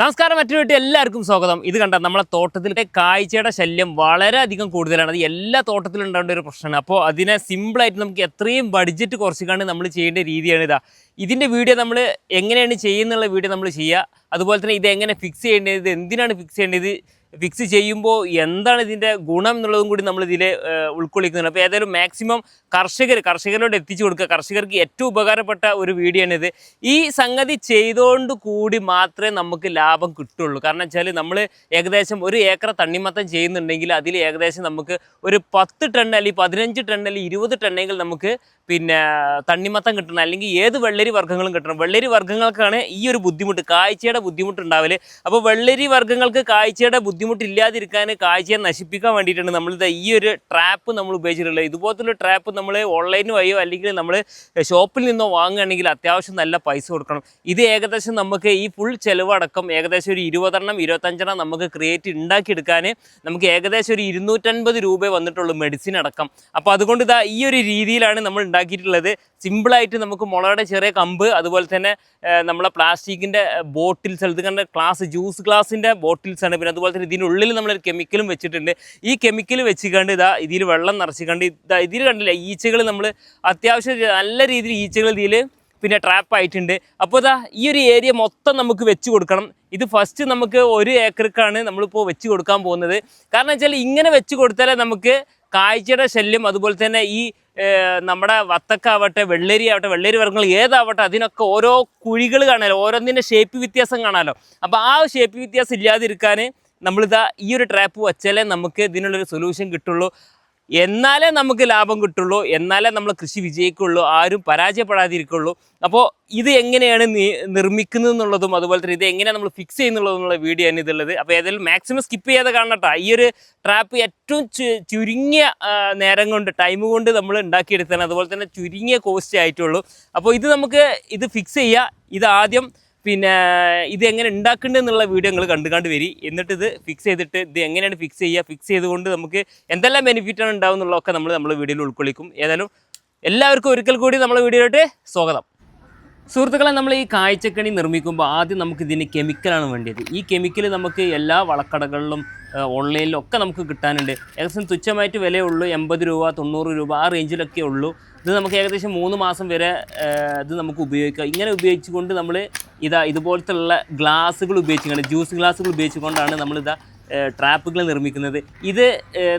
നമസ്കാരം മറ്റൊരു വീട്ടിൽ എല്ലാവർക്കും സ്വാഗതം. ഇത് കണ്ട നമ്മളെ തോട്ടത്തിലെ കാഴ്ചയുടെ ശല്യം വളരെയധികം കൂടുതലാണ്. അത് എല്ലാ തോട്ടത്തിലും ഉണ്ടാവേണ്ട ഒരു പ്രശ്നമാണ്. അപ്പോൾ അതിനെ സിമ്പിളായിട്ട് നമുക്ക് എത്രയും ബഡ്ജറ്റ് കുറച്ചിക്കാണ്ട് നമ്മൾ ചെയ്യേണ്ട രീതിയാണ് ഇതാ. ഇതിന്റെ വീഡിയോ നമ്മൾ എങ്ങനെയാണ് ചെയ്യുന്നുള്ള വീഡിയോ നമ്മൾ ചെയ്യുക. അതുപോലെ തന്നെ ഇത് എങ്ങനെ ഫിക്സ് ചെയ്യേണ്ടത് എന്തിനാണ് ഫിക്സ് ചെയ്യേണ്ടത് ഫിക്സ് ചെയ്യുമ്പോൾ എന്താണ് ഇതിന്റെ ഗുണം എന്നുള്ളതും കൂടി നമ്മൾ ഇതിൽ ഉൾക്കൊള്ളിക്കുന്നുണ്ട്. അപ്പോൾ ഏതായാലും മാക്സിമം കർഷകർ കർഷകരോട് എത്തിച്ചു കൊടുക്കുക. കർഷകർക്ക് ഏറ്റവും ഉപകാരപ്പെട്ട ഒരു വീഡിയോ ഇത് ഈ സംഗതി ചെയ്തുകൊണ്ട് കൂടി മാത്രമേ നമുക്ക് ലാഭം കിട്ടുള്ളൂ. കാരണം വെച്ചാൽ നമ്മൾ ഏകദേശം ഒരു ഏക്കർ തണ്ണിമത്തം ചെയ്യുന്നുണ്ടെങ്കിൽ അതിൽ ഏകദേശം നമുക്ക് ഒരു പത്ത് ടൺ അല്ലെങ്കിൽ പതിനഞ്ച് ടൺ അല്ലെങ്കിൽ ഇരുപത് ടണ്ണെങ്കിൽ നമുക്ക് പിന്നെ തണ്ണിമത്തം കിട്ടണം. അല്ലെങ്കിൽ ഏത് വെള്ളരി വർഗങ്ങളും കിട്ടണം. വെള്ളരി വർഗങ്ങൾക്കാണ് ഈ ഒരു ബുദ്ധിമുട്ട് കാഴ്ചയുടെ ബുദ്ധിമുട്ട് ഉണ്ടാവൽ അപ്പോൾ വെള്ളരി വർഗങ്ങൾക്ക് കാഴ്ചയുടെ ബുദ്ധിമുട്ടില്ലാതിരിക്കാൻ കാഴ്ചയെ നശിപ്പിക്കാൻ വേണ്ടിയിട്ടാണ് നമ്മളിത് ഈ ഒരു ട്രാപ്പ് നമ്മൾ ഉപയോഗിച്ചിട്ടുള്ളത്. ഇതുപോലത്തെ ട്രാപ്പ് നമ്മൾ ഓൺലൈൻ വഴിയോ അല്ലെങ്കിൽ നമ്മൾ ഷോപ്പിൽ നിന്നോ വാങ്ങുകയാണെങ്കിൽ അത്യാവശ്യം നല്ല പൈസ കൊടുക്കണം. ഇത് ഏകദേശം നമുക്ക് ഈ ഫുൾ ചിലവടക്കം ഏകദേശം ഒരു ഇരുപതെണ്ണം ഇരുപത്തഞ്ചെണ്ണം നമുക്ക് ക്രിയേറ്റ് ഉണ്ടാക്കിയെടുക്കാൻ നമുക്ക് ഏകദേശം ഒരു ഇരുന്നൂറ്റൻപത് രൂപ വന്നിട്ടുള്ളൂ മെഡിസിൻ അടക്കം. അപ്പോൾ അതുകൊണ്ട് ഇതാ ഈ ഒരു രീതിയിലാണ് നമ്മൾ ഉണ്ടാക്കിയിട്ടുള്ളത് സിമ്പിളായിട്ട് നമുക്ക് മുളയുടെ ചെറിയ കമ്പ് അതുപോലെ തന്നെ നമ്മളെ പ്ലാസ്റ്റിക്കിന്റെ ബോട്ടിൽസ് അത് കണ്ട ഗ്ലാസ് ജ്യൂസ് ഗ്ലാസിന്റെ ബോട്ടിൽസ് ആണ്. പിന്നെ അതുപോലെ തന്നെ ഇതിനുള്ളിൽ നമ്മളൊരു കെമിക്കലും വെച്ചിട്ടുണ്ട്. ഈ കെമിക്കൽ വെച്ചിക്കണ്ട് ഇതാ ഇതിൽ വെള്ളം നിറച്ചിക്കണ്ട് ഇതാ ഇതിൽ കണ്ടില്ല ഈച്ചകൾ നമ്മൾ അത്യാവശ്യം നല്ല രീതിയിൽ ഈച്ചകൾ ഇതിൽ പിന്നെ ട്രാപ്പ് ആയിട്ടുണ്ട്. അപ്പോൾ ഇതാ ഈ ഒരു ഏരിയ മൊത്തം നമുക്ക് വെച്ച് കൊടുക്കണം. ഇത് ഫസ്റ്റ് നമുക്ക് ഒരു ഏക്കർക്കാണ് നമ്മളിപ്പോൾ വെച്ച് കൊടുക്കാൻ പോകുന്നത്. കാരണം വെച്ചാൽ ഇങ്ങനെ വെച്ച് കൊടുത്താലേ നമുക്ക് കാഴ്ചയുടെ ശല്യം അതുപോലെ തന്നെ ഈ നമ്മുടെ വത്തക്കാവട്ടെ വെള്ളരി ആവട്ടെ വെള്ളരി വർഗങ്ങൾ ഏതാവട്ടെ അതിനൊക്കെ ഓരോ കുഴികൾ കാണാമല്ലോ ഓരോന്നിന്റെ ഷേപ്പ് വ്യത്യാസം കാണാമല്ലോ അപ്പോൾ ആ ഷേപ്പ് വ്യത്യാസം ഇല്ലാതിരിക്കാൻ നമ്മളിതാ ഈ ഒരു ട്രാപ്പ് വച്ചാലേ നമുക്ക് ഇതിനുള്ളൊരു സൊല്യൂഷൻ കിട്ടുള്ളൂ. എന്നാലേ നമുക്ക് ലാഭം കിട്ടുള്ളൂ എന്നാലേ നമ്മൾ കൃഷി വിജയിക്കുള്ളൂ ആരും പരാജയപ്പെടാതിരിക്കുള്ളൂ. അപ്പോൾ ഇത് എങ്ങനെയാണ് നിർമ്മിക്കുന്നത് എന്നുള്ളതും അതുപോലെ തന്നെ ഇത് എങ്ങനെയാണ് നമ്മൾ ഫിക്സ് ചെയ്യുന്നുള്ളതും എന്നുള്ള വീഡിയോ ആണ് ഇതുള്ളത്. അപ്പോൾ ഏതായാലും മാക്സിമം സ്കിപ്പ് ചെയ്യാതെ കാണട്ടോ ഈ ഒരു ട്രാപ്പ് ഏറ്റവും ചുരുങ്ങിയ നേരം കൊണ്ട് ടൈം കൊണ്ട് നമ്മൾ ഉണ്ടാക്കിയെടുത്താണ് അതുപോലെ തന്നെ ചുരുങ്ങിയ കോസ്റ്റ് ആയിട്ടുള്ളൂ. അപ്പോൾ ഇത് നമുക്ക് ഇത് ഫിക്സ് ചെയ്യുക ഇത് ആദ്യം പിന്നെ ഇത് എങ്ങനെ ഉണ്ടാക്കേണ്ടത് എന്നുള്ള വീഡിയോ നിങ്ങൾ കണ്ടു കണ്ട് വരി. എന്നിട്ട് ഇത് ഫിക്സ് ചെയ്തിട്ട് ഇത് എങ്ങനെയാണ് ഫിക്സ് ചെയ്യുക? ഫിക്സ് ചെയ്തുകൊണ്ട് നമുക്ക് എന്തെല്ലാം ബെനിഫിറ്റാണ് ഉണ്ടാവുന്നുള്ളതൊക്കെ നമ്മൾ നമ്മൾ നമ്മുടെ വീഡിയോയിൽ ഉൾക്കൊള്ളിക്കും. ഏതായാലും എല്ലാവർക്കും ഒരിക്കൽ കൂടി നമ്മുടെ വീഡിയോയിലോട്ട് സ്വാഗതം. സുഹൃത്തുക്കളെ നമ്മൾ ഈ കാഴ്ചക്കണി നിർമ്മിക്കുമ്പോൾ ആദ്യം നമുക്ക് ഇതിന് കെമിക്കലാണ് വേണ്ടത് ഈ കെമിക്കൽ നമുക്ക് എല്ലാ വളക്കടകളിലും ഓൺലൈനിലും ഒക്കെ നമുക്ക് കിട്ടാനുണ്ട്. ഏകദേശം തുച്ഛമായിട്ട് വിലയുള്ളൂ എൺപത് രൂപ തൊണ്ണൂറ് രൂപ ആ റേഞ്ചിലൊക്കെ ഉള്ളൂ. ഇത് നമുക്ക് ഏകദേശം മൂന്ന് മാസം വരെ ഇത് നമുക്ക് ഉപയോഗിക്കാം. ഇങ്ങനെ ഉപയോഗിച്ചുകൊണ്ട് നമ്മൾ ഇതാ ഇതുപോലത്തെ ഉള്ള ഗ്ലാസ്സുകൾ ഉപയോഗിച്ചുകൊണ്ട് ജ്യൂസ് ഗ്ലാസ്സുകൾ ഉപയോഗിച്ചുകൊണ്ടാണ് നമ്മളിതാ ട്രാപ്പുകൾ നിർമ്മിക്കുന്നത്. ഇത്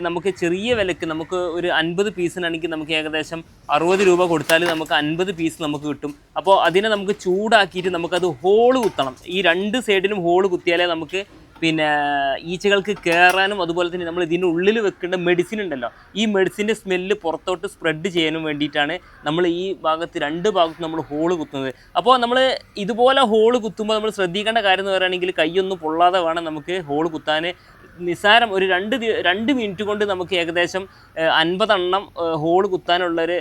നമുക്ക് ചെറിയ വിലക്ക് നമുക്ക് ഒരു അൻപത് പീസിനാണെങ്കിൽ നമുക്ക് ഏകദേശം അറുപത് രൂപ കൊടുത്താൽ നമുക്ക് അൻപത് പീസ് നമുക്ക് കിട്ടും. അപ്പോൾ അതിനെ നമുക്ക് ചൂടാക്കിയിട്ട് നമുക്കത് ഹോൾ കുത്തണം. ഈ രണ്ട് സൈഡിലും ഹോൾ കുത്തിയാലേ നമുക്ക് പിന്നെ ഈച്ചകൾക്ക് കയറാനും അതുപോലെ തന്നെ നമ്മൾ ഇതിന്റെ ഉള്ളിൽ വെക്കേണ്ട മെഡിസിൻ ഉണ്ടല്ലോ. ഈ മെഡിസിന്റെ സ്മെല്ല് പുറത്തോട്ട് സ്പ്രെഡ് ചെയ്യാനും വേണ്ടിയിട്ടാണ് നമ്മൾ ഈ ഭാഗത്ത് രണ്ട് ഭാഗത്ത് നമ്മൾ ഹോൾ കുത്തുന്നത്. അപ്പോൾ നമ്മൾ ഇതുപോലെ ഹോൾ കുത്തുമ്പോൾ നമ്മൾ ശ്രദ്ധിക്കേണ്ട കാര്യം എന്ന് പറയുകയാണെങ്കിൽ കൈയൊന്നും പൊള്ളാതെ വേണം നമുക്ക് ഹോൾ കുത്താൻ. നിസ്സാരം ഒരു രണ്ട് രണ്ട് മിനിറ്റ് കൊണ്ട് നമുക്ക് ഏകദേശം അൻപതെണ്ണം ഹോൾ കുത്താനുള്ളൊരു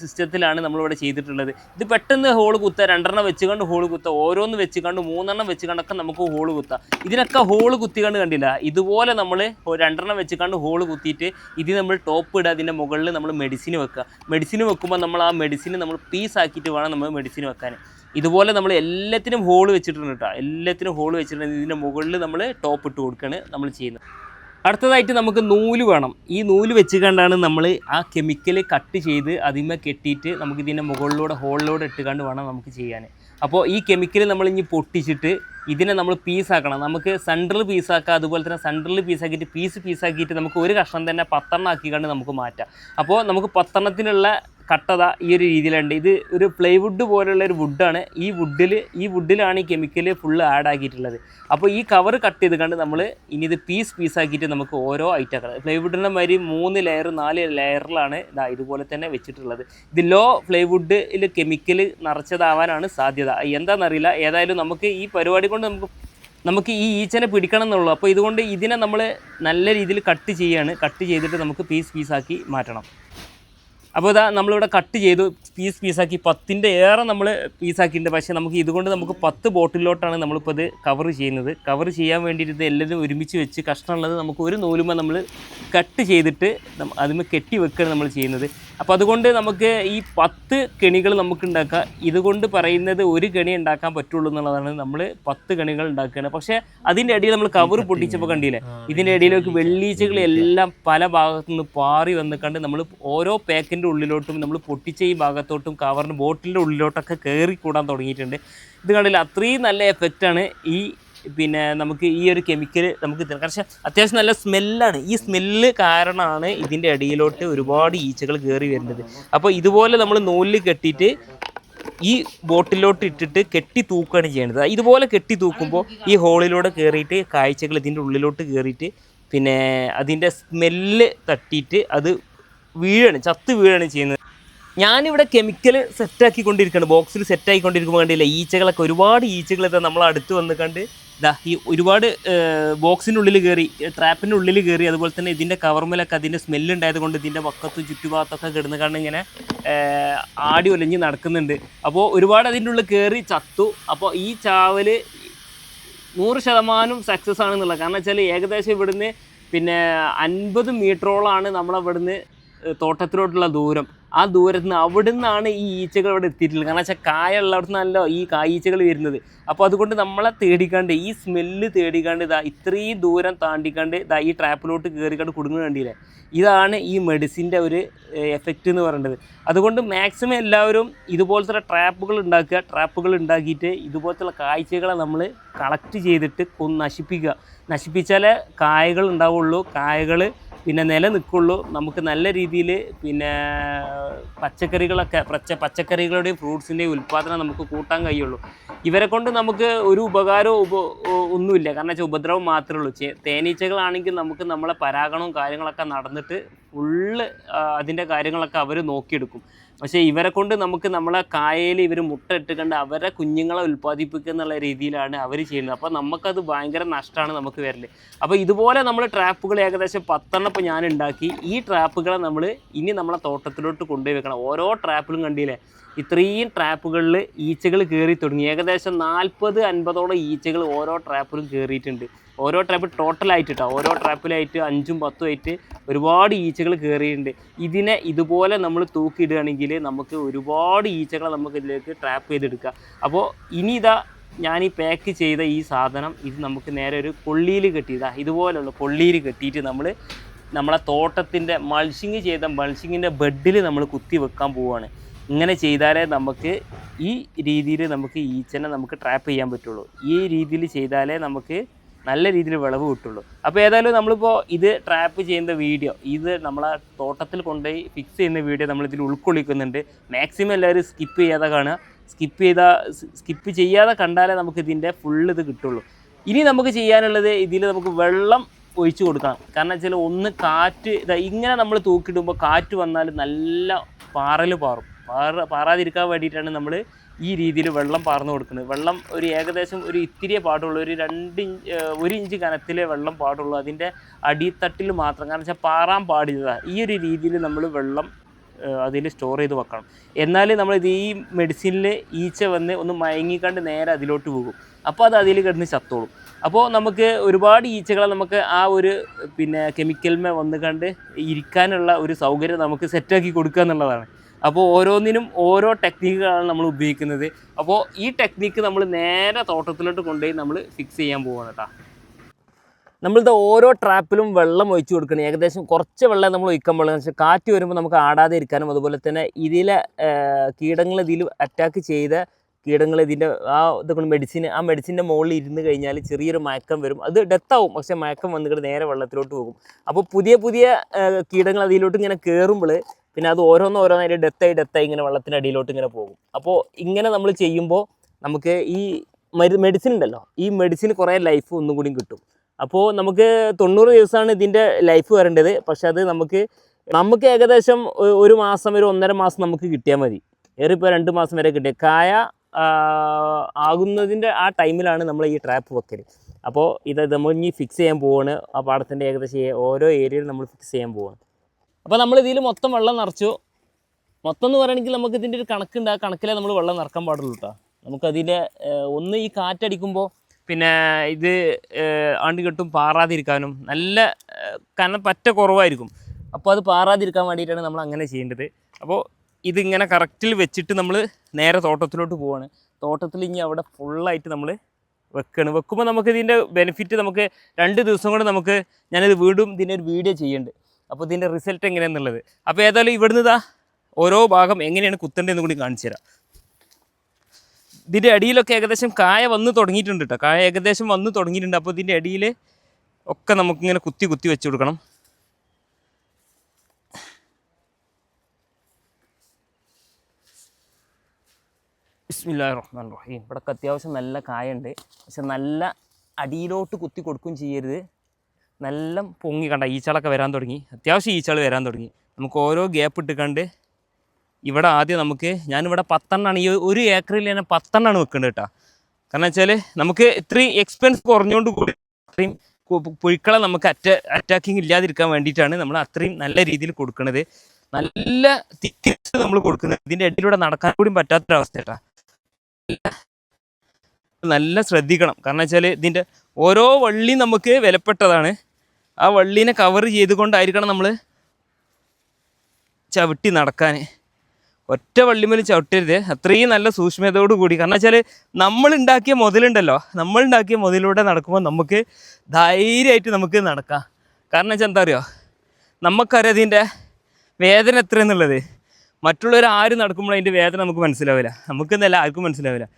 സിസ്റ്റത്തിലാണ് നമ്മളിവിടെ ചെയ്തിട്ടുള്ളത്. ഇത് പെട്ടെന്ന് ഹോൾ കുത്തുക രണ്ടെണ്ണം വെച്ചുകൊണ്ട് ഹോൾ കുത്തുക ഓരോന്ന് വെച്ചുകൊണ്ട് മൂന്നെണ്ണം വെച്ചുകൊണ്ടൊക്കെ നമുക്ക് ഹോൾ കുത്താം. ഇതിനൊക്കെ ഹോൾ കുത്തിക്കൊണ്ട് കണ്ടില്ല. ഇതുപോലെ നമ്മൾ രണ്ടെണ്ണം വെച്ചുകൊണ്ട് ഹോൾ കുത്തിയിട്ട് ഇത് നമ്മൾ ടോപ്പ് ഇടുക അതിന്റെ മുകളിൽ നമ്മൾ മെഡിസിൻ വെക്കുക. മെഡിസിൻ വെക്കുമ്പോൾ നമ്മൾ ആ മെഡിസിൻ നമ്മൾ പീസ് ആക്കിയിട്ട് വേണം നമ്മൾ മെഡിസിൻ വെക്കാൻ. ഇതുപോലെ നമ്മൾ എല്ലാത്തിനും ഹോൾ വെച്ചിട്ടുണ്ട് കേട്ടോ എല്ലാത്തിനും ഹോൾ വെച്ചിട്ടുണ്ട്. ഇതിന്റെ മുകളിൽ നമ്മൾ ടോപ്പ് ഇട്ട് കൊടുക്കുകയാണ് നമ്മൾ ചെയ്യുന്നത്. അടുത്തതായിട്ട് നമുക്ക് നൂൽ വേണം. ഈ നൂൽ വെച്ച് കണ്ടാണ് നമ്മൾ ആ കെമിക്കൽ കട്ട് ചെയ്ത് അതിമേ കെട്ടിയിട്ട് നമുക്ക് ഇതിന്റെ മുകളിലൂടെ ഹോളിലൂടെ ഇട്ടുകൊണ്ട് വേണം നമുക്ക് ചെയ്യാൻ. അപ്പോൾ ഈ കെമിക്കൽ നമ്മൾ ഇനി പൊട്ടിച്ചിട്ട് ഇതിനെ നമ്മൾ പീസാക്കണം നമുക്ക് സെൻട്രൽ പീസാക്കാം അതുപോലെ തന്നെ സെൻട്രൽ പീസാക്കിയിട്ട് പീസ് പീസാക്കിയിട്ട് നമുക്ക് ഒരു കഷ്ണം തന്നെ പത്തെണ്ണം ആക്കിക്കൊണ്ട് നമുക്ക് മാറ്റാം. അപ്പോൾ നമുക്ക് പത്തെണ്ണത്തിനുള്ള കട്ടത ഈ ഒരു രീതിയിലുണ്ട്. ഇത് ഒരു പ്ലൈവുഡ് പോലുള്ള ഒരു വുഡാണ് ഈ വുഡിൽ ഈ വുഡിലാണ് ഈ കെമിക്കൽ ഫുള്ള് ആഡ് ആക്കിയിട്ടുള്ളത്. അപ്പോൾ ഈ കവർ കട്ട് ചെയ്ത് കണ്ട് നമ്മൾ ഇനി ഇത് പീസ് പീസ് ആക്കിയിട്ട് നമുക്ക് ഓരോ ഐറ്റം പ്ലൈവുഡിന്റെ മാതിരി മൂന്ന് ലെയർ നാല് ലെയറിലാണ് ഇതാ ഇതുപോലെ തന്നെ വെച്ചിട്ടുള്ളത്. ഇത് ലോ പ്ലൈവുഡിൽ കെമിക്കൽ നിറച്ചതാവാനാണ് സാധ്യത. എന്താണെന്നറിയില്ല ഏതായാലും നമുക്ക് ഈ പരിപാടി കൊണ്ട് നമുക്ക് നമുക്ക് ഈ ഈച്ചനെ പിടിക്കണം എന്നുള്ളൂ. അപ്പോൾ ഇതുകൊണ്ട് ഇതിനെ നമ്മൾ നല്ല രീതിയിൽ കട്ട് ചെയ്യാണ്. കട്ട് ചെയ്തിട്ട് നമുക്ക് പീസ് പീസാക്കി മാറ്റണം. അപ്പോൾ ഇതാ നമ്മളിവിടെ കട്ട് ചെയ്തു. പീസ് പീസാക്കി പത്തിന്റെ ഏറെ നമ്മൾ പീസാക്കിയിട്ടുണ്ട് പക്ഷേ നമുക്ക് ഇതുകൊണ്ട് നമുക്ക് പത്ത് ബോട്ടിലോട്ടാണ് നമ്മളിപ്പോൾ ഇത് കവർ ചെയ്യുന്നത്. കവർ ചെയ്യാൻ വേണ്ടിയിട്ട് ഇത് എല്ലാവരും ഒരുമിച്ച് വെച്ച് കഷ്ണമുള്ളത് നമുക്ക് ഒരു നൂലുമ്പോൾ നമ്മൾ കട്ട് ചെയ്തിട്ട് അതിന് കെട്ടി വെക്കുകയാണ് നമ്മൾ ചെയ്യുന്നത്. അപ്പോൾ അതുകൊണ്ട് നമുക്ക് ഈ പത്ത് കെണികൾ നമുക്ക് ഉണ്ടാക്കാം ഇതുകൊണ്ട് പറയുന്നത് ഒരു കെണി ഉണ്ടാക്കാൻ പറ്റുള്ളൂ എന്നുള്ളതാണ് നമ്മൾ പത്ത് കെണികൾ ഉണ്ടാക്കുകയാണ്. പക്ഷേ അതിന്റെ ഇടയിൽ നമ്മൾ കവർ പൊട്ടിച്ചപ്പോൾ കണ്ടില്ലേ? ഇതിന്റെ ഇടയിലേക്ക് വെള്ളീച്ചകൾ എല്ലാം പല ഭാഗത്തു നിന്ന് പാറി വന്നിക്കണ്ട് നമ്മൾ ഓരോ പാക്കിന്റെ ഉള്ളിലോട്ടും നമ്മൾ പൊട്ടിച്ച ഈ ഭാഗത്തോട്ടും കവറിന്റെ ബോട്ടിലിന്റെ ഉള്ളിലോട്ടൊക്കെ കയറി കൂടാൻ തുടങ്ങിയിട്ടുണ്ട്. ഇത് കണ്ടില്ല? അത്രയും നല്ല എഫക്റ്റാണ് ഈ പിന്നെ നമുക്ക് ഈ ഒരു കെമിക്കൽ നമുക്ക് കാരണം അത്യാവശ്യം നല്ല സ്മെല്ലാണ് ഈ സ്മെല്ല് കാരണമാണ് ഇതിന്റെ അടിയിലോട്ട് ഒരുപാട് ഈച്ചകൾ കയറി വരുന്നത്. അപ്പോൾ ഇതുപോലെ നമ്മൾ നൂലിൽ കെട്ടിയിട്ട് ഈ ബോട്ടിലോട്ട് ഇട്ടിട്ട് കെട്ടി തൂക്കുകയാണ് ചെയ്യേണ്ടത് ഇതുപോലെ കെട്ടി തൂക്കുമ്പോൾ ഈ ഹോളിലൂടെ കയറിയിട്ട് കാഴ്ചകൾ ഇതിന്റെ ഉള്ളിലോട്ട് കയറിയിട്ട് പിന്നെ അതിന്റെ സ്മെല്ല് തട്ടിയിട്ട് അത് വീഴാണ് ചത്ത് വീഴാണ് ചെയ്യുന്നത്. ഞാനിവിടെ കെമിക്കൽ സെറ്റാക്കിക്കൊണ്ടിരിക്കുകയാണ് ബോക്സിൽ സെറ്റായിക്കൊണ്ടിരിക്കുമ്പോൾ കണ്ടില്ല ഈച്ചകളൊക്കെ ഒരുപാട് ഈച്ചകൾ ഇതാ നമ്മൾ അടുത്ത് വന്ന് കണ്ട് ഇതാ ഈ ഒരുപാട് ബോക്സിന്റെ ഉള്ളിൽ കയറി ട്രാപ്പിന്റെ ഉള്ളിൽ കയറി അതുപോലെ തന്നെ ഇതിന്റെ കവർമലൊക്കെ അതിന്റെ സ്മെല്ല് ഉണ്ടായത് കൊണ്ട് ഇതിന്റെ പക്കത്തും ചുറ്റുഭാഗത്തൊക്കെ കിടന്ന് കണ്ട് ഇങ്ങനെ ആടി ഒലഞ്ഞ് നടക്കുന്നുണ്ട്. അപ്പോൾ ഒരുപാട് അതിന്റെ ഉള്ളിൽ കയറി ചത്തു. അപ്പോൾ ഈ ചാവൽ നൂറ് ശതമാനം സക്സസ് ആണെന്നുള്ളത്. കാരണം വെച്ചാൽ ഏകദേശം ഇവിടുന്ന് പിന്നെ അൻപത് മീറ്ററോളാണ് നമ്മളവിടുന്ന് തോട്ടത്തിലോട്ടുള്ള ദൂരം. ആ ദൂരത്ത് നിന്ന് അവിടെ നിന്നാണ് ഈ ഈച്ചകൾ ഇവിടെ എത്തിയിട്ടുള്ളത്. കാരണം വെച്ചാൽ കായ അവിടെ നിന്നല്ലോ ഈ കായീച്ചകൾ വരുന്നത്. അപ്പോൾ അതുകൊണ്ട് നമ്മളെ തേടിക്കാണ്ട് ഈ സ്മെല്ല് തേടിക്കാണ്ട് ഇതാ ഇത്രയും ദൂരം താണ്ടിക്കാണ്ട് ഇതാ ഈ ട്രാപ്പിലോട്ട് കയറിക്കാണ്ട് കുടുങ്ങുന്ന കണ്ടില്ലേ? ഇതാണ് ഈ മെഡിസിന്റെ ഒരു എഫക്റ്റ് എന്ന് പറയുന്നത് അതുകൊണ്ട് മാക്സിമം എല്ലാവരും ഇതുപോലത്തെ ട്രാപ്പുകൾ ഉണ്ടാക്കുക ട്രാപ്പുകൾ ഉണ്ടാക്കിയിട്ട് ഇതുപോലത്തെ കാഴ്ചകളെ നമ്മൾ കളക്ട് ചെയ്തിട്ട് കൊന്ന് നശിപ്പിക്കുക. നശിപ്പിച്ചാലേ കായകൾ ഉണ്ടാവുള്ളൂ. കായകൾ പിന്നെ നില നിൽക്കുള്ളൂ നമുക്ക് നല്ല രീതിയിൽ പിന്നെ പച്ചക്കറികളൊക്കെ പച്ച പച്ചക്കറികളുടെയും ഫ്രൂട്ട്സിന്റെയും ഉൽപ്പാദനം നമുക്ക് കൂട്ടാൻ കഴിയുള്ളൂ. ഇവരെ കൊണ്ട് നമുക്ക് ഒരു ഉപകാരവും ഉപ ഒന്നുമില്ല. കാരണം വെച്ചാൽ ഉപദ്രവം മാത്രമേ ഉള്ളൂ. തേനീച്ചകളാണെങ്കിൽ നമുക്ക് നമ്മളെ പരാഗണവും കാര്യങ്ങളൊക്കെ നടന്നിട്ട് ഫുള്ള് അതിന്റെ കാര്യങ്ങളൊക്കെ അവർ നോക്കിയെടുക്കും. പക്ഷേ ഇവരെ കൊണ്ട് നമുക്ക് നമ്മളെ കായയിൽ ഇവർ മുട്ട ഇട്ട് കണ്ട് അവരെ കുഞ്ഞുങ്ങളെ ഉൽപ്പാദിപ്പിക്കുക എന്നുള്ള രീതിയിലാണ് അവർ ചെയ്യുന്നത്. അപ്പോൾ നമുക്കത് ഭയങ്കര നഷ്ടമാണ് നമുക്ക് വരൽ. അപ്പോൾ ഇതുപോലെ നമ്മൾ ട്രാപ്പുകൾ ഏകദേശം പത്തെണ്ണം ഇപ്പോൾ ഞാൻ ഉണ്ടാക്കി. ഈ ട്രാപ്പുകളെ നമ്മൾ ഇനി നമ്മളെ തോട്ടത്തിലോട്ട് കൊണ്ടുപോയി വെക്കണം. ഓരോ ട്രാപ്പിലും കണ്ടില്ലേ? ഇത്രയും ട്രാപ്പുകളിൽ ഈച്ചകൾ കയറി തുടങ്ങി. ഏകദേശം നാൽപ്പത് അൻപതോളം ഈച്ചകൾ ഓരോ ട്രാപ്പിലും കയറിയിട്ടുണ്ട് ഓരോ ട്രാപ്പ് ടോട്ടലായിട്ട് കേട്ടോ ഓരോ ട്രാപ്പിലായിട്ട് അഞ്ചും പത്തും ആയിട്ട് ഒരുപാട് ഈച്ചകൾ കയറിയിട്ടുണ്ട് ഇതിനെ ഇതുപോലെ നമ്മൾ തൂക്കിയിടുകയാണെങ്കിൽ നമുക്ക് ഒരുപാട് ഈച്ചകളെ നമുക്ക് ഇതിലേക്ക് ട്രാപ്പ് ചെയ്തെടുക്കാം അപ്പോൾ ഇനി ഇതാ ഞാൻ ഈ പാക്ക് ചെയ്ത ഈ സാധനം ഇത് നമുക്ക് നേരെ ഒരു കൊള്ളിയിൽ കെട്ടിയതാ ഇതുപോലെയുള്ള കൊള്ളിയിൽ കെട്ടിയിട്ട് നമ്മൾ നമ്മളെ തോട്ടത്തിന്റെ മൾച്ചിങ് ചെയ്ത മത്സ്യങ്ങിന്റെ ബെഡിൽ നമ്മൾ കുത്തി വെക്കാൻ പോവുകയാണ് ഇങ്ങനെ ചെയ്താലേ നമുക്ക് ഈ രീതിയിൽ നമുക്ക് ഈച്ചനെ നമുക്ക് ട്രാപ്പ് ചെയ്യാൻ പറ്റുള്ളൂ. ഈ രീതിയിൽ ചെയ്താലേ നമുക്ക് നല്ല രീതിയിൽ വിളവ് കിട്ടുള്ളൂ. അപ്പോൾ ഏതായാലും നമ്മളിപ്പോൾ ഇത് ട്രാപ്പ് ചെയ്യുന്ന വീഡിയോ ഇത് നമ്മളെ തോട്ടത്തിൽ കൊണ്ടുപോയി ഫിക്സ് ചെയ്യുന്ന വീഡിയോ നമ്മളിതിൽ ഉൾക്കൊള്ളിക്കുന്നുണ്ട്. മാക്സിമം എല്ലാവരും സ്കിപ്പ് ചെയ്യാതെ കാണുക. സ്കിപ്പ് ചെയ്താൽ സ്കിപ്പ് ചെയ്യാതെ കണ്ടാലേ നമുക്ക് ഇതിന്റെ ഫുൾ ഇത് കിട്ടുള്ളൂ. ഇനി നമുക്ക് ചെയ്യാനുള്ളത് ഇതിൽ നമുക്ക് വെള്ളം ഒഴിച്ചു കൊടുക്കണം. കാരണം വെച്ചാൽ ഒന്ന് കാറ്റ് ഇങ്ങനെ നമ്മൾ തൂക്കിയിടുമ്പോൾ കാറ്റ് വന്നാൽ നല്ല പാറൽ പാറും. പാറ പാറാതിരിക്കാൻ വേണ്ടിയിട്ടാണ് നമ്മൾ ഈ രീതിയിൽ വെള്ളം പാർന്നു കൊടുക്കുന്നത്. വെള്ളം ഒരു ഏകദേശം ഒരു ഇത്തിരിയെ പാടുള്ള. ഒരു രണ്ട് ഇഞ്ച് ഒരു ഇഞ്ച് കനത്തിലെ വെള്ളം പാടുള്ളൂ. അതിന്റെ അടിത്തട്ടിൽ മാത്രം. കാരണം വെച്ചാൽ പാറാൻ പാടില്ല ഈ ഒരു രീതിയിൽ നമ്മൾ വെള്ളം അതിൽ സ്റ്റോർ ചെയ്ത് വെക്കണം. എന്നാൽ നമ്മൾ ഇത് ഈ മെഡിസിനിൽ ഈച്ച വന്ന് ഒന്ന് മയങ്ങിക്കണ്ട് നേരെ അതിലോട്ട് പോകും. അപ്പോൾ അത് അതിൽ കിടന്ന് ചത്തോളും. അപ്പോൾ നമുക്ക് ഒരുപാട് ഈച്ചകളെ നമുക്ക് ആ ഒരു പിന്നെ കെമിക്കൽമേ വന്ന് കണ്ട് ഇരിക്കാനുള്ള ഒരു സൗകര്യം നമുക്ക് സെറ്റാക്കി കൊടുക്കുക എന്നുള്ളതാണ്. അപ്പോൾ ഓരോന്നിനും ഓരോ ടെക്നിക്കുകളാണ് നമ്മൾ ഉപയോഗിക്കുന്നത്. അപ്പോൾ ഈ ടെക്നിക്ക് നമ്മൾ നേരെ തോട്ടത്തിലോട്ട് കൊണ്ടുപോയി നമ്മൾ ഫിക്സ് ചെയ്യാൻ പോവാണ് കേട്ടോ. നമ്മളിത് ഓരോ ട്രാപ്പിലും വെള്ളം ഒഴിച്ചു കൊടുക്കണം. ഏകദേശം കുറച്ച് വെള്ളം നമ്മൾ ഒഴിക്കാൻ എന്ന് വെച്ചാൽ കാറ്റ് വരുമ്പോൾ നമുക്ക് ആടാതെ ഇരിക്കാനും അതുപോലെ തന്നെ ഇതിലെ കീടങ്ങൾ ഇതിൽ അറ്റാക്ക് ചെയ്ത കീടങ്ങൾ ഇതിന്റെ ആ ഇതൊക്കെ മെഡിസിൻ ആ മെഡിസിന്റെ മുകളിൽ ഇരുന്ന് കഴിഞ്ഞാൽ ചെറിയൊരു മയക്കം വരും. അത് ഡെത്താവും പക്ഷേ മയക്കം വന്നിട്ട് നേരെ വെള്ളത്തിലോട്ട് പോകും. അപ്പോൾ പുതിയ പുതിയ കീടങ്ങൾ അതിലോട്ട് ഇങ്ങനെ കയറുമ്പോൾ പിന്നെ അത് ഓരോന്ന് ഓരോന്നായിട്ട് ഡെത്തായി ഡെത്തായി ഇങ്ങനെ വെള്ളത്തിന്റെ അടിയിലോട്ട് ഇങ്ങനെ പോകും. അപ്പോൾ ഇങ്ങനെ നമ്മൾ ചെയ്യുമ്പോൾ നമുക്ക് ഈ മരു മെഡിസിൻ ഉണ്ടല്ലോ ഈ മെഡിസിൻ കുറേ ലൈഫ് ഒന്നും കൂടി കിട്ടും. അപ്പോൾ നമുക്ക് തൊണ്ണൂറ് ദിവസമാണ് ഇതിന്റെ ലൈഫ് വരേണ്ടത്. പക്ഷെ അത് നമുക്ക് നമുക്ക് ഏകദേശം ഒരു മാസം ഒരു ഒന്നര മാസം നമുക്ക് കിട്ടിയാൽ മതി. ഏറിപ്പോൾ രണ്ട് മാസം വരെ കിട്ടിയ കായ ആകുന്നതിന്റെ ആ ടൈമിലാണ് നമ്മൾ ഈ ട്രാപ്പ് വെക്കൽ അപ്പോൾ ഇത് നമ്മൾ ഇനി ഫിക്സ് ചെയ്യാൻ പോവാണ്. ആ പാടത്തിന്റെ ഏകദേശം ഓരോ ഏരിയയിലും നമ്മൾ ഫിക്സ് ചെയ്യാൻ പോവാണ്. അപ്പോൾ നമ്മൾ ഇതിൽ മൊത്തം വെള്ളം നിറച്ചു. മൊത്തം എന്ന് പറയുകയാണെങ്കിൽ നമുക്ക് ഇതിന്റെ ഒരു കണക്കുണ്ട് ആ കണക്കിലേ നമ്മൾ വെള്ളം നിറക്കാൻ പാടുള്ളൂ കേട്ടോ നമുക്കതിന്റെ ഒന്ന് ഈ കാറ്റടിക്കുമ്പോൾ പിന്നെ ഇത് ആണ്ട് കെട്ടും പാറാതിരിക്കാനും നല്ല കനം പറ്റ കുറവായിരിക്കും. അപ്പോൾ അത് പാറാതിരിക്കാൻ വേണ്ടിയിട്ടാണ് നമ്മൾ അങ്ങനെ ചെയ്യേണ്ടത്. അപ്പോൾ ഇതിങ്ങനെ കറക്റ്റിൽ വെച്ചിട്ട് നമ്മൾ നേരെ തോട്ടത്തിലോട്ട് പോവാണ്. തോട്ടത്തിൽ ഇനി അവിടെ ഫുള്ളായിട്ട് നമ്മൾ വെക്കുകയാണ് വെക്കുമ്പോൾ നമുക്ക് ഇതിന്റെ ബെനിഫിറ്റ് നമുക്ക് രണ്ട് ദിവസം കൊണ്ട് നമുക്ക് ഞാനിത് വീണ്ടും ഇതിന്റെ ഒരു വീഡിയോ ചെയ്യുന്നുണ്ട് അപ്പോൾ ഇതിന്റെ റിസൾട്ട് എങ്ങനെയാണെന്നുള്ളത് അപ്പോൾ ഏതായാലും ഇവിടുന്ന് ഇതാ ഓരോ ഭാഗം എങ്ങനെയാണ് കുത്തേണ്ടതെന്ന് കൂടി കാണിച്ചു തരാം. ഇതിന്റെ അടിയിലൊക്കെ ഏകദേശം കായ വന്ന് തുടങ്ങിയിട്ടുണ്ട് കേട്ടോ കായ ഏകദേശം വന്ന് തുടങ്ങിയിട്ടുണ്ട്. അപ്പോൾ ഇതിന്റെ അടിയിൽ ഒക്കെ നമുക്കിങ്ങനെ കുത്തി കുത്തി വെച്ച് കൊടുക്കണം. റഹ്മാൻ റഹീം അത്യാവശ്യം നല്ല കായ ഉണ്ട്. പക്ഷെ നല്ല അടിയിലോട്ട് കുത്തി കൊടുക്കുകയും ചെയ്യരുത്. നല്ല പൊങ്ങി കണ്ട ഈച്ചകളൊക്കെ വരാൻ തുടങ്ങി. അത്യാവശ്യം ഈച്ചകൾ വരാൻ തുടങ്ങി. നമുക്ക് ഓരോ ഗ്യാപ്പ് ഇട്ടിക്കണ്ട് ഇവിടെ ആദ്യം നമുക്ക് ഞാനിവിടെ പത്തെണ്ണമാണ് ഈ ഒരു ഏക്കറിൽ തന്നെ പത്തെണ്ണമാണ് വെക്കുന്നത് കേട്ടോ. കാരണം വെച്ചാൽ നമുക്ക് ഇത്രയും എക്സ്പെൻസ് കുറഞ്ഞുകൊണ്ട് കൂടി അത്രയും പുഴുക്കളെ നമുക്ക് അറ്റ അറ്റാക്കിങ് ഇല്ലാതിരിക്കാൻ വേണ്ടിയിട്ടാണ് നമ്മൾ അത്രയും നല്ല രീതിയിൽ കൊടുക്കുന്നത് നല്ല തിരിച്ച് നമ്മൾ കൊടുക്കുന്നത്. ഇതിന്റെ ഇടയിലൂടെ നടക്കാൻ കൂടി പറ്റാത്തൊരവസ്ഥ കേട്ടോ. നല്ല ശ്രദ്ധിക്കണം. കാരണം വെച്ചാൽ ഇതിന്റെ ഓരോ വള്ളിയും നമുക്ക് വിലപ്പെട്ടതാണ്. ആ വള്ളീനെ കവർ ചെയ്തുകൊണ്ടായിരിക്കണം നമ്മൾ ചവിട്ടി നടക്കാൻ ഒറ്റ വള്ളിമേൽ ചവിട്ടരുത്. അത്രയും നല്ല സൂക്ഷ്മതയോട് കൂടി. കാരണം വെച്ചാൽ നമ്മൾ ഉണ്ടാക്കിയ മുതലുണ്ടല്ലോ. നമ്മൾ ഉണ്ടാക്കിയ മുതലൂടെ നടക്കുമ്പോൾ നമുക്ക് ധൈര്യമായിട്ട് നമുക്ക് നടക്കാം. കാരണം വെച്ചാൽ എന്താ അറിയോ? നമുക്കറിയാം അതിന്റെ വേദന എത്ര എത്രയെന്നുള്ളത്. മറ്റുള്ളവർ ആര് നടക്കുമ്പോൾ അതിന്റെ വേദന നമുക്ക് മനസ്സിലാവില്ല. നമുക്കെന്നല്ല ആർക്കും മനസ്സിലാവില്ല.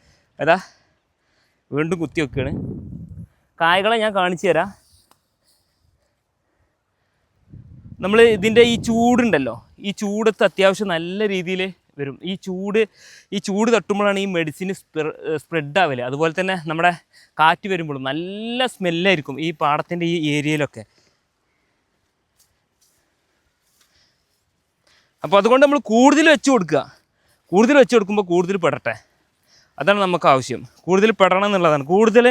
ഏതാ? വീണ്ടും കുത്തി വെക്കുകയാണ് കായകളെ ഞാൻ കാണിച്ചു തരാം. നമ്മൾ ഇതിന്റെ ഈ ചൂടുണ്ടല്ലോ ഈ ചൂടത്ത് അത്യാവശ്യം നല്ല രീതിയിൽ വരും. ഈ ചൂട് ഈ ചൂട് തട്ടുമ്പോഴാണ് ഈ മെഡിസിൻ സ്പ്രെഡ് ആവില്ല അതുപോലെ തന്നെ നമ്മുടെ കാറ്റ് വരുമ്പോഴും നല്ല സ്മെല്ലായിരിക്കും ഈ പാടത്തിന്റെ ഈ ഏരിയയിലൊക്കെ. അപ്പോൾ അതുകൊണ്ട് നമ്മൾ കൂടുതൽ വെച്ച് കൊടുക്കുക. കൂടുതൽ വെച്ച് കൊടുക്കുമ്പോൾ കൂടുതൽ പെടട്ടെ. അതാണ് നമുക്ക് ആവശ്യം. കൂടുതൽ പെടണം എന്നുള്ളതാണ്. കൂടുതൽ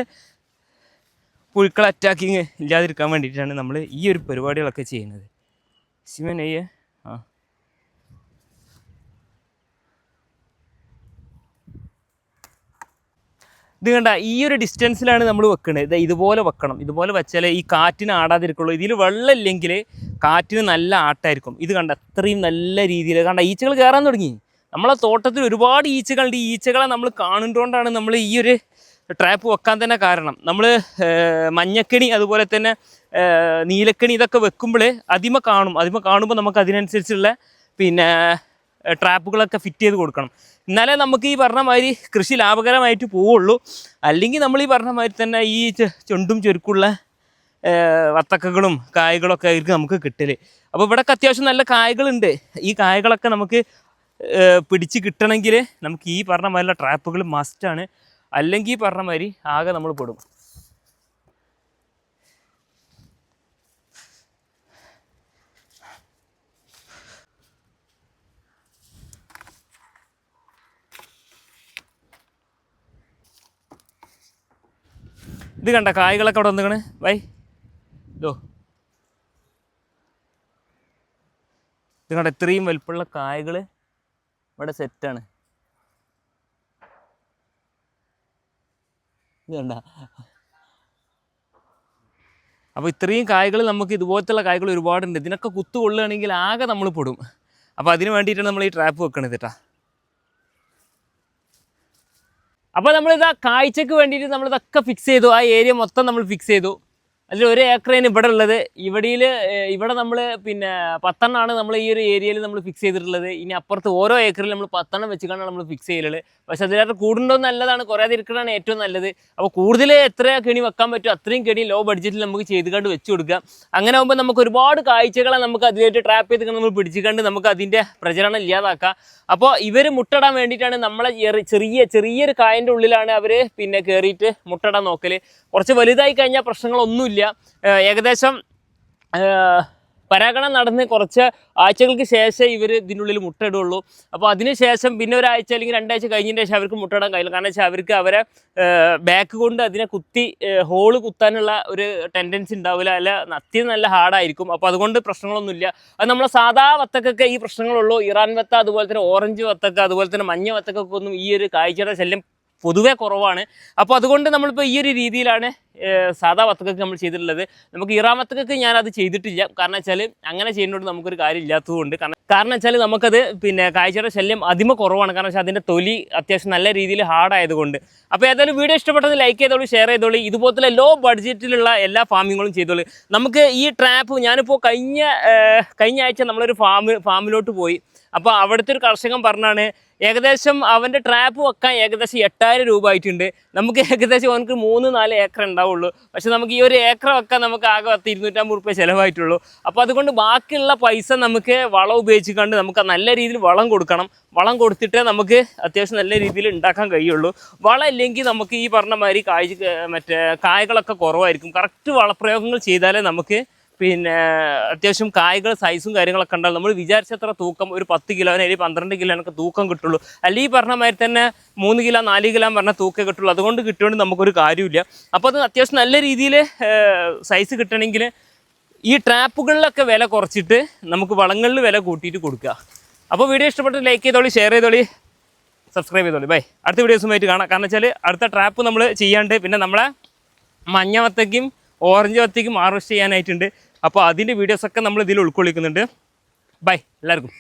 പുഴുക്കൾ അറ്റാക്കിങ് ഇല്ലാതിരിക്കാൻ വേണ്ടിയിട്ടാണ് നമ്മൾ ഈ ഒരു പരിപാടികളൊക്കെ ചെയ്യുന്നത്. സിമൻ അയ്യേ ആ ഇത് കണ്ട ഈ ഒരു ഡിസ്റ്റൻസിലാണ് നമ്മൾ വെക്കുന്നത് ഇത് ഇതുപോലെ വെക്കണം. ഇതുപോലെ വെച്ചാൽ ഈ കാറ്റിന് ആടാതിരിക്കുള്ളൂ. ഇതിൽ വെള്ളം ഇല്ലെങ്കിൽ കാറ്റിന് നല്ല ആട്ടായിരിക്കും. ഇത് കണ്ട അത്രയും നല്ല രീതിയിൽ കണ്ട ഈച്ചകൾ കയറാൻ തുടങ്ങി. നമ്മളെ തോട്ടത്തിൽ ഒരുപാട് ഈച്ചകളുണ്ട് ഈ ഈച്ചകളെ നമ്മൾ കാണുന്നതുകൊണ്ടാണ് നമ്മൾ ഈ ഒരു ട്രാപ്പ് വെക്കാൻ തന്നെ കാരണം. നമ്മൾ മഞ്ഞക്കണി അതുപോലെ തന്നെ നീലക്കണി ഇതൊക്കെ വെക്കുമ്പോൾ അതിമ കാണും. അതിമ കാണുമ്പോൾ നമുക്ക് അതിനനുസരിച്ചുള്ള പിന്നെ ട്രാപ്പുകളൊക്കെ ഫിറ്റ് ചെയ്ത് കൊടുക്കണം. എന്നാലേ നമുക്ക് ഈ പറഞ്ഞ മാതിരി കൃഷി ലാഭകരമായിട്ട് പോവുള്ളൂ. അല്ലെങ്കിൽ നമ്മൾ ഈ പറഞ്ഞ മാതിരി തന്നെ ഈ ചൊണ്ടും ചുരുക്കുള്ള വത്തക്കകളും കായകളൊക്കെ ആയിരിക്കും നമുക്ക് കിട്ടൽ അപ്പോൾ ഇവിടെയൊക്കെ അത്യാവശ്യം നല്ല കായകളുണ്ട്. ഈ കായകളൊക്കെ നമുക്ക് പിടിച്ച് കിട്ടണമെങ്കിൽ നമുക്ക് ഈ പറഞ്ഞ മാതിരിയുള്ള ട്രാപ്പുകൾ മസ്റ്റാണ് അല്ലെങ്കിൽ ഈ പറഞ്ഞ മാതിരി ആകെ നമ്മൾ പെടും. ഇത് കണ്ട കായ്കളൊക്കെ അവിടെ വന്നിക്കണ്. വൈ. ഇതോ. ഇത് കണ്ട ഇത്രയും വലുപ്പമുള്ള കായകൾ ഇവിടെ സെറ്റാണ് ഇത് കണ്ട. അപ്പോൾ ഇത്രയും കായകൾ നമുക്ക് ഇതുപോലത്തുള്ള കായകൾ ഒരുപാടുണ്ട്. ഇതിനൊക്കെ കുത്തു കൊള്ളുകയാണെങ്കിൽ ആകെ നമ്മൾ പെടും. അപ്പോൾ അതിന് വേണ്ടിയിട്ടാണ് നമ്മൾ ഈ ട്രാപ്പ് വെക്കണത് കേട്ടാ അപ്പോൾ നമ്മളിതാ കാഴ്ചക്ക് വേണ്ടിയിട്ട് നമ്മളിതൊക്കെ ഫിക്സ് ചെയ്തു. ആ ഏരിയ മൊത്തം നമ്മൾ ഫിക്സ് ചെയ്തു. അതിൽ ഒരു ഏക്കറേന് ഇവിടെ ഉള്ളത്. ഇവിടെയിൽ ഇവിടെ നമ്മൾ പിന്നെ പത്തെണ്ണമാണ് നമ്മൾ ഈ ഒരു ഏരിയയിൽ നമ്മൾ ഫിക്സ് ചെയ്തിട്ടുള്ളത്. ഇനി അപ്പുറത്ത് ഓരോ ഏക്കറിൽ നമ്മൾ പത്തെണ്ണം വെച്ചിട്ടാണ് നമ്മൾ ഫിക്സ് ചെയ്യലുള്ളത്. പക്ഷെ അതിനകത്ത് കൂടുണ്ടോ നല്ലതാണ് കുറേ ഇരിക്കണതാണ് ഏറ്റവും നല്ലത്. അപ്പോൾ കൂടുതൽ എത്ര കെണി വെക്കാൻ പറ്റുമോ അത്രയും കെണി ലോ ബഡ്ജറ്റിൽ നമുക്ക് ചെയ്ത് കണ്ട് വെച്ച് കൊടുക്കാം. അങ്ങനെ ആകുമ്പോൾ നമുക്ക് ഒരുപാട് കാഴ്ചകളെ നമുക്ക് അതിലേക്ക് ട്രാപ്പ് ചെയ്ത് നമ്മൾ പിടിച്ചുകൊണ്ട് നമുക്ക് അതിന്റെ പ്രചരണം ഇല്ലാതാക്കാം. അപ്പോൾ ഇവർ മുട്ടടാൻ വേണ്ടിയിട്ടാണ് നമ്മളെ ചെറിയ ചെറിയൊരു കായന്റെ ഉള്ളിലാണ് അവർ പിന്നെ കയറിയിട്ട് മുട്ടടാൻ നോക്കൽ കുറച്ച് വലുതായി കഴിഞ്ഞാൽ പ്രശ്നങ്ങളൊന്നുമില്ല. ഏകദേശം പരാഗണം നടന്ന് കുറച്ച് ആഴ്ചകൾക്ക് ശേഷം ഇവർ ഇതിനുള്ളിൽ മുട്ടയിടുള്ളൂ. അപ്പോൾ അതിനുശേഷം പിന്നെ ഒരാഴ്ച അല്ലെങ്കിൽ രണ്ടാഴ്ച കഴിഞ്ഞതിന് ശേഷം അവർക്ക് മുട്ടയിടാൻ കഴിയില്ല. കാരണം വെച്ചാൽ അവർക്ക് അവരെ ബാക്ക് കൊണ്ട് അതിനെ കുത്തി ഹോൾ കുത്താനുള്ള ഒരു ടെൻഡൻസി ഉണ്ടാവില്ല. അല്ല അത്യം നല്ല ഹാർഡായിരിക്കും അപ്പോൾ അതുകൊണ്ട് പ്രശ്നങ്ങളൊന്നുമില്ല അത് നമ്മളെ സാധാ വത്തക്കൊക്കെ ഈ പ്രശ്നങ്ങളുള്ളൂ. ഇറാൻ വത്ത അതുപോലെ തന്നെ ഓറഞ്ച് വത്തക്ക അതുപോലെ തന്നെ മഞ്ഞ വത്തക്കൊക്കെ ഒന്നും ഈ ഒരു കാഴ്ചയുടെ ശല്യം പൊതുവേ കുറവാണ്. അപ്പോൾ അതുകൊണ്ട് നമ്മളിപ്പോൾ ഈ ഒരു രീതിയിലാണ് സാധാ വത്തക്കൊക്കെ നമ്മൾ ചെയ്തിട്ടുള്ളത്. നമുക്ക് ഇറാമത്തക്കൊക്കെ ഞാൻ അത് ചെയ്തിട്ടില്ല. കാരണം വെച്ചാൽ അങ്ങനെ ചെയ്യുന്നതുകൊണ്ട് നമുക്കൊരു കാര്യം ഇല്ലാത്തതുകൊണ്ട്. കാരണം കാരണം വെച്ചാൽ നമുക്കത് പിന്നെ കാഴ്ചയുടെ ശല്യം അതിമ കുറവാണ്. കാരണം വെച്ചാൽ അതിന്റെ തൊലി അത്യാവശ്യം നല്ല രീതിയിൽ ഹാർഡായതുകൊണ്ട് അപ്പോൾ ഏതായാലും വീഡിയോ ഇഷ്ടപ്പെട്ടത് ലൈക്ക് ചെയ്തോളൂ ഷെയർ ചെയ്തോളൂ. ഇതുപോലത്തെ ലോ ബഡ്ജറ്റിലുള്ള എല്ലാ ഫാമിങ്ങുകളും ചെയ്തോളൂ. നമുക്ക് ഈ ട്രാപ്പ് ഞാനിപ്പോൾ കഴിഞ്ഞ കഴിഞ്ഞ ആഴ്ച നമ്മളൊരു ഫാം ഫാമിലോട്ട് പോയി. അപ്പോൾ അവിടുത്തെ ഒരു കർഷകൻ പറഞ്ഞാണ് ഏകദേശം അവന്റെ ട്രാപ്പ് വെക്കാൻ ഏകദേശം എട്ടായിരം രൂപ ആയിട്ടുണ്ട്. നമുക്ക് ഏകദേശം അവനക്ക് മൂന്ന് നാല് ഏക്കർ ഉണ്ടാവുള്ളൂ. പക്ഷെ നമുക്ക് ഈ ഒരു ഏക്കർ വെക്കാൻ നമുക്ക് ആകെ പത്ത് ഇരുന്നൂറ്റമ്പത് റുപ്യ ചിലവായിട്ടുള്ളൂ. അപ്പോൾ അതുകൊണ്ട് ബാക്കിയുള്ള പൈസ നമുക്ക് വളം ഉപയോഗിച്ചുകൊണ്ട് നമുക്ക് നല്ല രീതിയിൽ വളം കൊടുക്കണം. വളം കൊടുത്തിട്ടേ നമുക്ക് അത്യാവശ്യം നല്ല രീതിയിൽ ഉണ്ടാക്കാൻ കഴിയുള്ളൂ. വളം ഇല്ലെങ്കിൽ നമുക്ക് ഈ പറഞ്ഞ മാതിരി കായ് മറ്റേ കായകളൊക്കെ കുറവായിരിക്കും. കറക്റ്റ് വളപ്രയോഗങ്ങൾ ചെയ്താലേ നമുക്ക് പിന്നെ അത്യാവശ്യം കായ്കൾ സൈസും കാര്യങ്ങളൊക്കെ ഉണ്ടാവും. നമ്മൾ വിചാരിച്ചത്ര തൂക്കം ഒരു പത്ത് കിലോന് അല്ലെങ്കിൽ പന്ത്രണ്ട് കിലോനൊക്കെ തൂക്കം കിട്ടുള്ളൂ. അല്ലെങ്കിൽ പറഞ്ഞ മാതിരി തന്നെ മൂന്ന് കിലോ നാല് കിലോ പറഞ്ഞ തൂക്കം കിട്ടുള്ളൂ. അതുകൊണ്ട് കിട്ടുകൊണ്ട് നമുക്കൊരു കാര്യമില്ല അപ്പോൾ അത് അത്യാവശ്യം നല്ല രീതിയിൽ സൈസ് കിട്ടണമെങ്കിൽ ഈ ട്രാപ്പുകളിലൊക്കെ വില കുറച്ചിട്ട് നമുക്ക് വളങ്ങളിൽ വില കൂട്ടിയിട്ട് കൊടുക്കുക. അപ്പോൾ വീഡിയോ ഇഷ്ടപ്പെട്ട് ലൈക്ക് ചെയ്തോളി ഷെയർ ചെയ്തോളി സബ്സ്ക്രൈബ് ചെയ്തോളി. ബൈ അടുത്ത വീഡിയോസുമായിട്ട് കാണാം. കാരണം വെച്ചാൽ അടുത്ത ട്രാപ്പ് നമ്മൾ ചെയ്യാണ്ട് പിന്നെ നമ്മളെ മഞ്ഞ വത്തയ്ക്കും ഓറഞ്ച് വത്തയ്ക്കും ഹാർവെസ്റ്റ് ചെയ്യാനായിട്ടുണ്ട്. അപ്പോൾ അതിന്റെ വീഡിയോസൊക്കെ നമ്മൾ ഇതിൽ ഉൾക്കൊള്ളിക്കുന്നുണ്ട്. ബൈ എല്ലാവർക്കും.